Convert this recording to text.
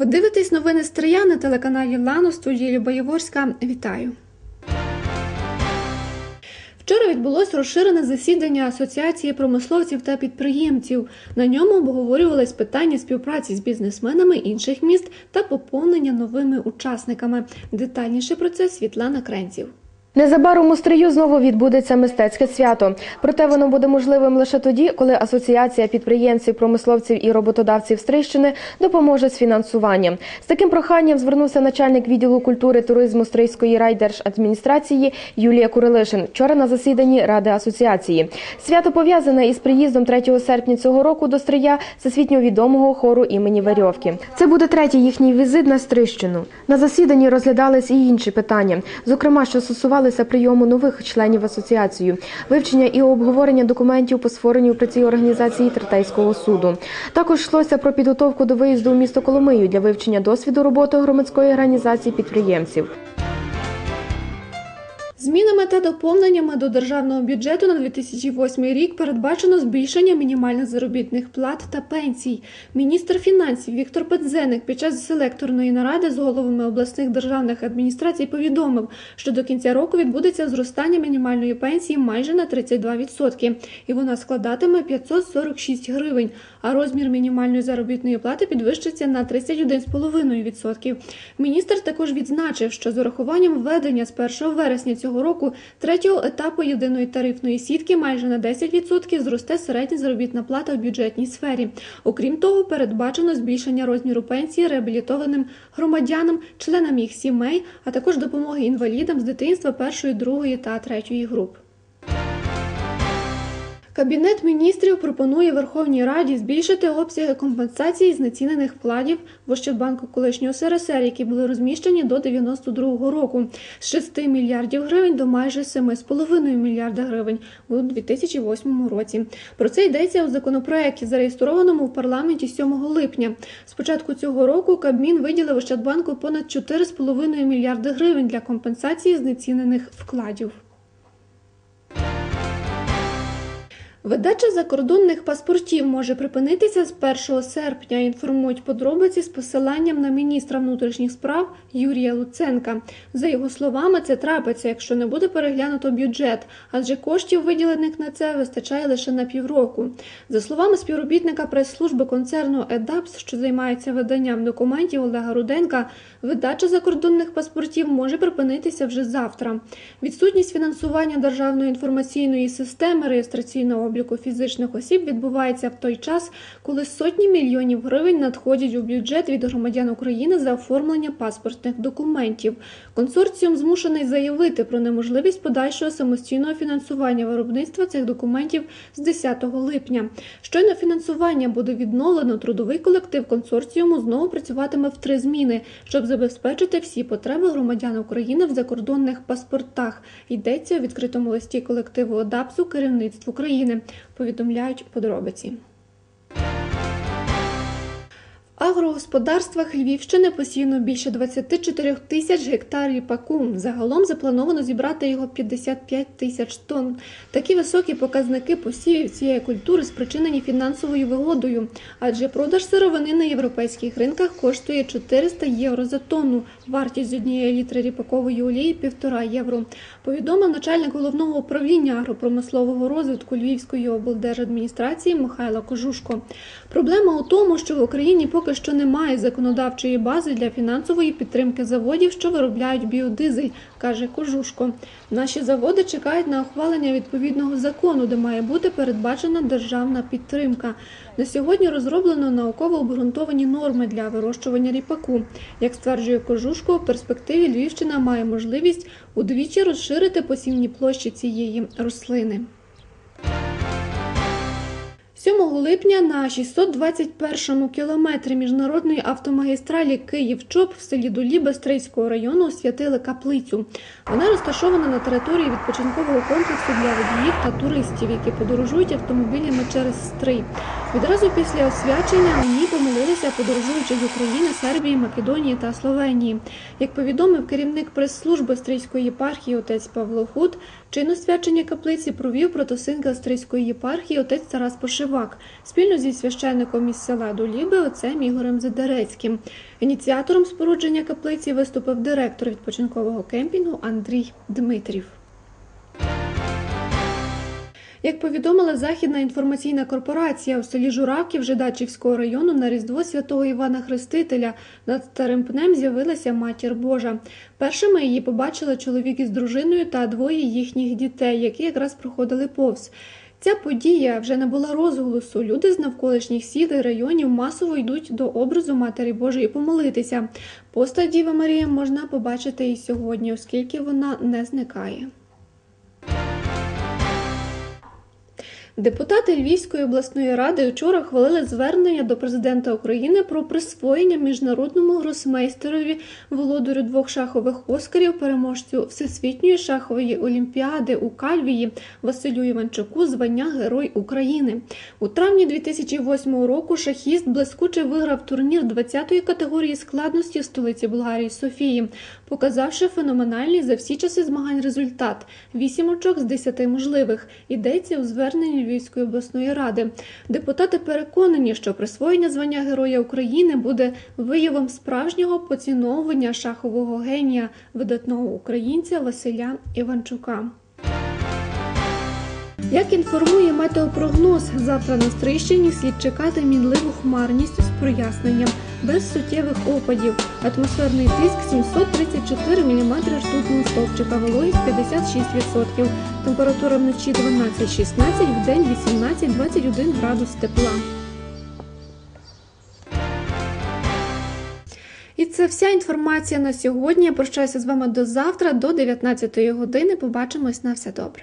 Ви дивитесь новини Стрия на телеканалі Лано студії Любоєворська. Вітаю. Вчора відбулось розширене засідання Асоціації промисловців та підприємців. На ньому обговорювались питання співпраці з бізнесменами інших міст та поповнення новими учасниками. Детальніше про це Світлана Кренців. Незабаром у стрию знову відбудеться мистецьке свято. Проте воно буде можливим лише тоді, коли Асоціація підприємців, промисловців і роботодавців Стрийщини допоможе з фінансуванням. З таким проханням звернувся начальник відділу культури туризму Стрийської райдержадміністрації Юлія Курилишин вчора на засіданні Ради асоціації. Свято пов'язане із приїздом 3 серпня цього року до Стрия всесвітньо відомого хору імені Верьовки. Це буде третій їхній візит на Стрийщину. На засіданні розглядались і інші питання, зокрема, що стосувалися прийому нових членів асоціації, вивчення і обговорення документів по створенню при цій організації Третейського суду. Також йшлося про підготовку до виїзду у місто Коломию для вивчення досвіду роботи громадської організації підприємців. Змінами та доповненнями до державного бюджету на 2008 рік передбачено збільшення мінімальних заробітних плат та пенсій. Міністр фінансів Віктор Педзеник під час селекторної наради з головами обласних державних адміністрацій повідомив, що до кінця року відбудеться зростання мінімальної пенсії майже на 32%, і вона складатиме 546 гривень, а розмір мінімальної заробітної плати підвищиться на 31,5%. Міністр також відзначив, що з урахуванням введення з 1 вересня цього цього року третього етапу єдиної тарифної сітки майже на 10% зросте середня заробітна плата в бюджетній сфері. Окрім того, передбачено збільшення розміру пенсії реабілітованим громадянам, членам їх сімей, а також допомоги інвалідам з дитинства першої, другої та третьої груп. Кабінет міністрів пропонує Верховній Раді збільшити обсяги компенсації знецінених вкладів в Ощадбанку колишнього СРСР, які були розміщені до 92-го року, з 6 мільярдів гривень до майже 7,5 мільярда гривень у 2008 році. Про це йдеться у законопроекті, зареєстрованому в парламенті 7 липня. З початку цього року Кабмін виділив Ощадбанку понад 4,5 мільярди гривень для компенсації знецінених вкладів. Видача закордонних паспортів може припинитися з 1 серпня. Інформують подробиці з посиланням на міністра внутрішніх справ Юрія Луценка. За його словами, це трапиться, якщо не буде переглянуто бюджет, адже коштів, виділених на це, вистачає лише на півроку. За словами співробітника прес-служби концерну ЕДАПС, що займається виданням документів Олега Руденка, видача закордонних паспортів може припинитися вже завтра. Відсутність фінансування державної інформаційної системи реєстраційного обліку фізичних осіб відбувається в той час, коли сотні мільйонів гривень надходять у бюджет від громадян України за оформлення паспортних документів. Консорціум змушений заявити про неможливість подальшого самостійного фінансування виробництва цих документів з 10 липня. Щойно фінансування буде відновлено, трудовий колектив консорціуму знову працюватиме в три зміни, щоб забезпечити всі потреби громадян України в закордонних паспортах. Йдеться у відкритому листі колективу ОДАПСу керівництву країни повідомляють подробиці. Агрогосподарствах Львівщини посіяно більше 24 тисяч гектарів ріпаку. Загалом заплановано зібрати його 55 тисяч тонн. Такі високі показники посівів цієї культури спричинені фінансовою вигодою, адже продаж сировини на європейських ринках коштує 400 євро за тонну. Вартість однієї літри ріпакової олії півтора євро. Повідомив начальник головного управління агропромислового розвитку Львівської облдержадміністрації Михайло Кожушко. Проблема у тому, що в Україні поки що немає законодавчої бази для фінансової підтримки заводів, що виробляють біодизель, каже Кожушко. Наші заводи чекають на ухвалення відповідного закону, де має бути передбачена державна підтримка. На сьогодні розроблено науково обґрунтовані норми для вирощування ріпаку. Як стверджує Кожушко, у перспективі Львівщина має можливість удвічі розширити посівні площі цієї рослини. 7 липня на 621-му кілометрі міжнародної автомагістралі Київ-Чоп в селі Долі Бестрицького району освятили каплицю. Вона розташована на території відпочинкового комплексу для водіїв та туристів, які подорожують автомобілями через Стрий. Відразу після освячення на ній помолилися подорожуючи з України, Сербії, Македонії та Словенії. Як повідомив керівник прес-служби Стрийської єпархії отець Павло Худ, чин освячення каплиці провів протосинка Стрийської єпархії отець Тарас Пошивак. Спільно зі священником із села Доліби отцем Ігорем Задерецьким. Ініціатором спорудження каплиці виступив директор відпочинкового кемпінгу Андрій Дмитрів. Як повідомила Західна інформаційна корпорація, у селі Журавків Жидачівського району на Різдво святого Івана Хрестителя над старим пнем з'явилася матір Божа. Першими її побачили чоловік із дружиною та двоє їхніх дітей, які якраз проходили повз. Ця подія вже не була розголосу. Люди з навколишніх сіл і районів масово йдуть до образу Матері Божої помолитися. Постать Діва Марія можна побачити і сьогодні, оскільки вона не зникає. Депутати Львівської обласної ради вчора хвалили звернення до президента України про присвоєння міжнародному гросмейстерові володарю двох шахових оскарів, переможцю всесвітньої шахової олімпіади у Кальвії Василю Іванчуку звання Герой України. У травні 2008 року шахіст блискуче виграв турнір 20-ї категорії складності в столиці Болгарії Софії, показавши феноменальний за всі часи змагань результат 8 очок з 10 можливих. Йдеться у зверненні Львівської обласної ради. Депутати переконані, що присвоєння звання Героя України буде виявом справжнього поціновування шахового генія видатного українця Василя Іванчука. Як інформує метеопрогноз, завтра на Стрийщині слід чекати мінливу хмарність з проясненням, без суттєвих опадів. Атмосферний тиск 734 мм ртутного стовпчика, вологість 56%. Температура вночі 12-16, вдень 18-21 градус тепла. І це вся інформація на сьогодні. Я прощаюся з вами до завтра, до 19 години. Побачимось на все добре.